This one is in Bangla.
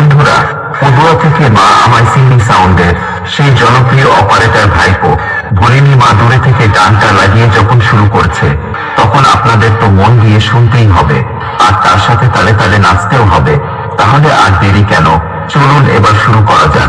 বন্ধুরা পদুয়া থেকে মা আমায় সিনি সাউন্ডের সেই জনপ্রিয় অপারেটর ভাইপো ভরিণী মা দূরে থেকে গানটা লাগিয়ে যখন শুরু করছে, তখন আপনাদের তো মন দিয়ে শুনতেই হবে, আর তার সাথে তালে তালে নাচতেও হবে, তাহলে আর দেরি কেন? চলুন এবার শুরু করা যাক।